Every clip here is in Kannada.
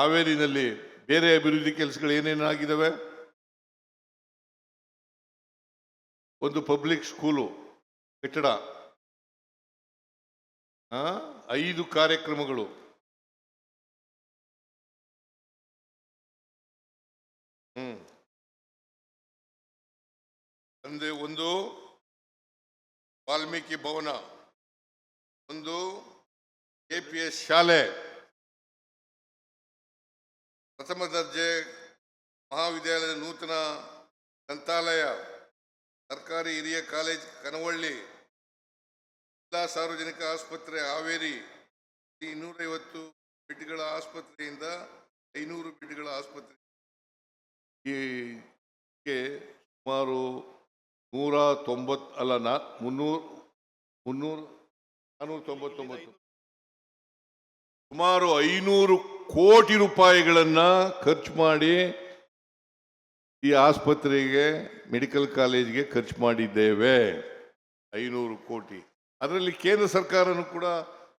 ಹಾವೇರಿನಲ್ಲಿ ಬೇರೆ ಅಭಿವೃದ್ಧಿ ಕೆಲಸಗಳು ಏನೇನಾಗಿದ್ದಾವೆ ಒಂದು ಪಬ್ಲಿಕ್ ಸ್ಕೂಲು, ಕಟ್ಟಡ. ಐದು ಕಾರ್ಯಕ್ರಮಗಳು. ಹ್ಮ್. ಅಂದ್ರೆ ಒಂದು ವಾಲ್ಮೀಕಿ ಭವನ, ಒಂದು ಎ ಪಿ ಎಸ್ ಶಾಲೆ. ಪ್ರಥಮ ದರ್ಜೆ ಮಹಾವಿದ್ಯಾಲಯದ ನೂತನ ಗ್ರಂಥಾಲಯ, ಸರ್ಕಾರಿ ಹಿರಿಯ ಕಾಲೇಜ್ ಕನವಳ್ಳಿ, ಜಿಲ್ಲಾ ಸಾರ್ವಜನಿಕ ಆಸ್ಪತ್ರೆ ಹಾವೇರಿ, ಇನ್ನೂರೈವತ್ತು ಬೆಡ್ಗಳ ಆಸ್ಪತ್ರೆಯಿಂದ ಐನೂರು ಬೆಡ್ಗಳ ಆಸ್ಪತ್ರೆ. ಈ ಸುಮಾರು ನೂರ ತೊಂಬತ್ತು ಅಲ್ಲ ನಾ, ಮುನ್ನೂರು ಮುನ್ನೂರು ನಾನ್ನೂರ ತೊಂಬತ್ತೊಂಬತ್ತು. ಸುಮಾರು ಐನೂರು ಕೋಟಿ ರೂಪಾಯಿಗಳನ್ನು ಖರ್ಚು ಮಾಡಿ ಈ ಆಸ್ಪತ್ರೆಗೆ, ಮೆಡಿಕಲ್ ಕಾಲೇಜ್ಗೆ ಖರ್ಚು ಮಾಡಿದ್ದೇವೆ. ಐನೂರು ಕೋಟಿ. ಅದರಲ್ಲಿ ಕೇಂದ್ರ ಸರ್ಕಾರನೂ ಕೂಡ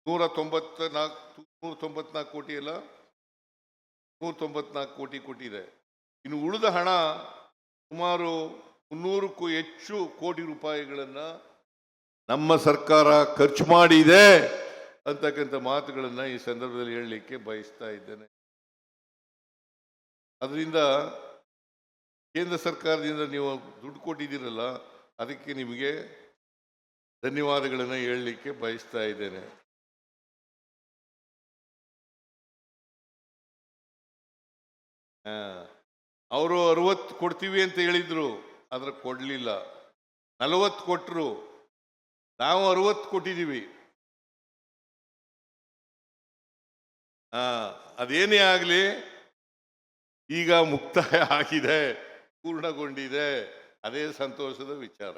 ನೂರ ತೊಂಬತ್ತ ನಾಲ್ಕು, ನೂರ ತೊಂಬತ್ನಾಲ್ಕು ಕೋಟಿ ಅಲ್ಲ? ನೂರ ತೊಂಬತ್ನಾಲ್ಕು ಕೋಟಿ ಕೊಟ್ಟಿದೆ. ಇನ್ನು ಉಳಿದ ಹಣ ಸುಮಾರು ಮುನ್ನೂರಕ್ಕೂ ಹೆಚ್ಚು ಕೋಟಿ ರೂಪಾಯಿಗಳನ್ನು ನಮ್ಮ ಸರ್ಕಾರ ಖರ್ಚು ಮಾಡಿದೆ. ಅಂತಕ್ಕಂಥ ಮಾತುಗಳನ್ನು ಈ ಸಂದರ್ಭದಲ್ಲಿ ಹೇಳಲಿಕ್ಕೆ ಬಯಸ್ತಾ ಇದ್ದೇನೆ. ಅದರಿಂದ ಕೇಂದ್ರ ಸರ್ಕಾರದಿಂದ ನೀವು ದುಡ್ಡು ಕೊಟ್ಟಿದ್ದೀರಲ್ಲ, ಅದಕ್ಕೆ ನಿಮಗೆ ಧನ್ಯವಾದಗಳನ್ನು ಹೇಳಲಿಕ್ಕೆ ಬಯಸ್ತಾ ಇದ್ದೇನೆ. ಅವರು ಅರವತ್ತು ಕೊಡ್ತೀವಿ ಅಂತ ಹೇಳಿದರು, ಆದರೆ ಕೊಡಲಿಲ್ಲ. ನಲವತ್ತು ಕೊಟ್ಟರು ನಾವು ಅರವತ್ತು ಕೊಟ್ಟಿದ್ದೀವಿ. ಅದೇನೇ ಆಗಲಿ, ಈಗ ಮುಕ್ತಾಯ ಆಗಿದೆ, ಪೂರ್ಣಗೊಂಡಿದೆ, ಅದೇ ಸಂತೋಷದ ವಿಚಾರ.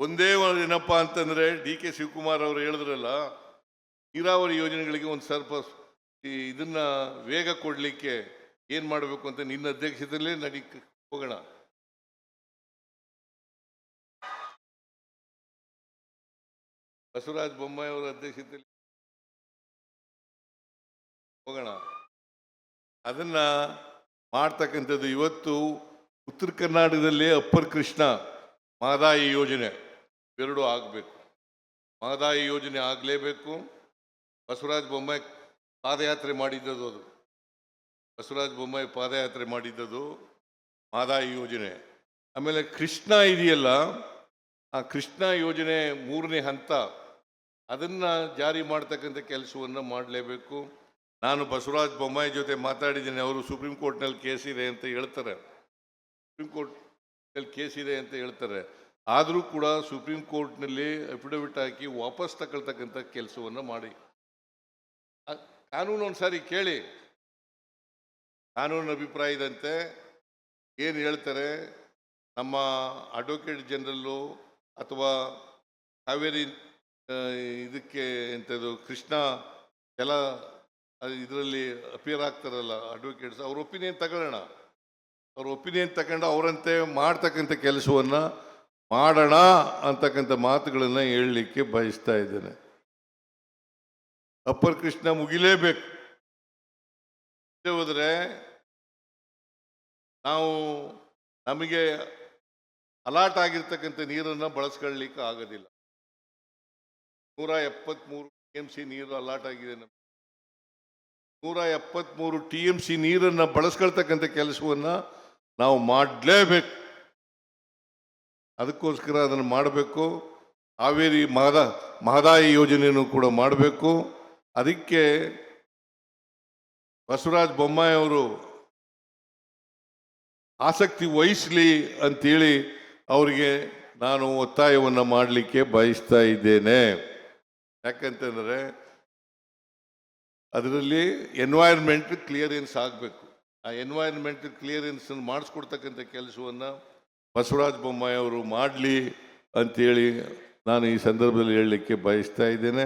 ಒಂದೇ ಒಂದು ಏನಪ್ಪ ಅಂತಂದ್ರೆ, ಡಿ ಕೆ ಶಿವಕುಮಾರ್ ಅವರು ಹೇಳಿದ್ರಲ್ಲ, ನೀರಾವರಿ ಯೋಜನೆಗಳಿಗೆ ಒಂದು ಸ್ವಲ್ಪ ಇದನ್ನ ವೇಗ ಕೊಡ್ಲಿಕ್ಕೆ ಏನ್ ಮಾಡಬೇಕು ಅಂತ ನಿನ್ನ ಅಧ್ಯಕ್ಷತೆಯಲ್ಲೇ ನಡಿ, ಹೋಗೋಣ. ಬಸವರಾಜ ಬೊಮ್ಮಾಯಿ ಅವರ ಅಧ್ಯಕ್ಷತೆಯಲ್ಲಿ ಹೋಗೋಣ. ಅದನ್ನ ಮಾಡ್ತಕ್ಕಂಥದ್ದು ಇವತ್ತು ಉತ್ತರ ಕರ್ನಾಟಕದಲ್ಲಿ ಅಪ್ಪರ್ ಕೃಷ್ಣ ಮಹದಾಯಿ ಯೋಜನೆ. ಎರಡು ಆಗಬೇಕು. ಮಹದಾಯಿ ಯೋಜನೆ ಆಗಲೇಬೇಕು. ಬಸವರಾಜ ಬೊಮ್ಮಾಯಿ ಪಾದಯಾತ್ರೆ ಮಾಡಿದ್ದದು ಅದು. ಬಸವರಾಜ ಬೊಮ್ಮಾಯಿ ಪಾದಯಾತ್ರೆ ಮಾಡಿದ್ದದು ಮಹದಾಯಿ ಯೋಜನೆ. ಆಮೇಲೆ ಕೃಷ್ಣ ಇದೆಯಲ್ಲ, ಆ ಕೃಷ್ಣ ಯೋಜನೆ ಮೂರನೇ ಹಂತ ಅದನ್ನ ಜಾರಿ ಮಾಡ್ತಕ್ಕಂಥ ಕೆಲಸವನ್ನು ಮಾಡಲೇಬೇಕು. ನಾನು ಬಸವರಾಜ ಬೊಮ್ಮಾಯಿ ಜೊತೆ ಮಾತಾಡಿದ್ದೀನಿ. ಅವರು ಸುಪ್ರೀಂ ಕೋರ್ಟ್ನಲ್ಲಿ ಕೇಸ್ ಇದೆ ಅಂತ ಹೇಳ್ತಾರೆ. ಸುಪ್ರೀಂ ಕೋರ್ಟ್ನಲ್ಲಿ ಕೇಸ್ ಇದೆ ಅಂತ ಹೇಳ್ತಾರೆ. ಆದರೂ ಕೂಡ ಸುಪ್ರೀಂ ಕೋರ್ಟ್ನಲ್ಲಿ ಅಫಿಡವಿಟ್ ಹಾಕಿ ವಾಪಸ್ ತಗೊಳ್ತಕ್ಕಂಥ ಕೆಲಸವನ್ನು ಮಾಡಿ. ಕಾನೂನು ಕಾನೂನು ಒಂದ್ಸಾರಿ ಕೇಳಿ. ಕಾನೂನು ಅಭಿಪ್ರಾಯದಂತೆ ಏನು ಹೇಳ್ತಾರೆ? ನಮ್ಮ ಅಡ್ವೊಕೇಟ್ ಜನರಲ್ಲು ಅಥವಾ ಕಾವೇರಿ ಇದಕ್ಕೆ ಎಂಥದ್ದು ಕೃಷ್ಣ ಎಲ್ಲ ಇದರಲ್ಲಿ ಅಪಿಯರ್ ಆಗ್ತಾರಲ್ಲ ಅಡ್ವೊಕೇಟ್ಸ್ ಅವ್ರ ಒಪಿನಿಯನ್ ತಗೊಳ್ಳೋಣ. ಅವ್ರ ಒಪಿನಿಯನ್ ತಗೊಂಡು ಅವರಂತೆ ಮಾಡ್ತಕ್ಕಂಥ ಕೆಲಸವನ್ನ ಮಾಡೋಣ ಅಂತಕ್ಕಂಥ ಮಾತುಗಳನ್ನ ಹೇಳಲಿಕ್ಕೆ ಬಯಸ್ತಾ ಇದ್ದೇನೆ. ಅಪ್ಪರ್ ಕೃಷ್ಣ ಮುಗಿಲೇಬೇಕು. ಹೋದರೆ ನಾವು ನಮಗೆ ಅಲಾಟ್ ಆಗಿರ್ತಕ್ಕಂಥ ನೀರನ್ನು ಬಳಸ್ಕೊಳ್ಳಿಕ್ಕೆ ಆಗೋದಿಲ್ಲ. ನೂರ ಎಪ್ಪತ್ಮೂರು ಟಿ ಎಂ ಸಿ ನೀರು ಅಲಾಟ್ ಆಗಿದೆ ನಮಗೆ. ನೂರ ಎಪ್ಪತ್ಮೂರು ಟಿ ಎಂ ಸಿ ನೀರನ್ನು ಬಳಸ್ಕೊಳ್ತಕ್ಕಂಥ ಕೆಲಸವನ್ನು ನಾವು ಮಾಡಲೇಬೇಕು. ಅದಕ್ಕೋಸ್ಕರ ಅದನ್ನು ಮಾಡಬೇಕು. ಹಾವೇರಿ ಮಹದ, ಮಹದಾಯಿ ಯೋಜನೆಯನ್ನು ಕೂಡ ಮಾಡಬೇಕು. ಅದಕ್ಕೆ ಬಸವರಾಜ ಬೊಮ್ಮಾಯಿ ಅವರು ಆಸಕ್ತಿ ವಹಿಸಲಿ ಅಂತೇಳಿ ಅವರಿಗೆ ನಾನು ಒತ್ತಾಯವನ್ನು ಮಾಡಲಿಕ್ಕೆ ಬಯಸ್ತಾ ಇದ್ದೇನೆ. ಯಾಕಂತಂದರೆ ಅದರಲ್ಲಿ ಎನ್ವೈರ್ಮೆಂಟ್ ಕ್ಲಿಯರೆನ್ಸ್ ಆಗಬೇಕು. ಆ ಎನ್ವೈರ್ಮೆಂಟ್ ಕ್ಲಿಯರೆನ್ಸ್ ಮಾಡಿಸ್ಕೊಡ್ತಕ್ಕಂಥ ಕೆಲಸವನ್ನು ಬಸವರಾಜ ಬೊಮ್ಮಾಯಿ ಅವರು ಮಾಡಲಿ ಅಂತೇಳಿ ನಾನು ಈ ಸಂದರ್ಭದಲ್ಲಿ ಹೇಳಲಿಕ್ಕೆ ಬಯಸ್ತಾ ಇದ್ದೇನೆ.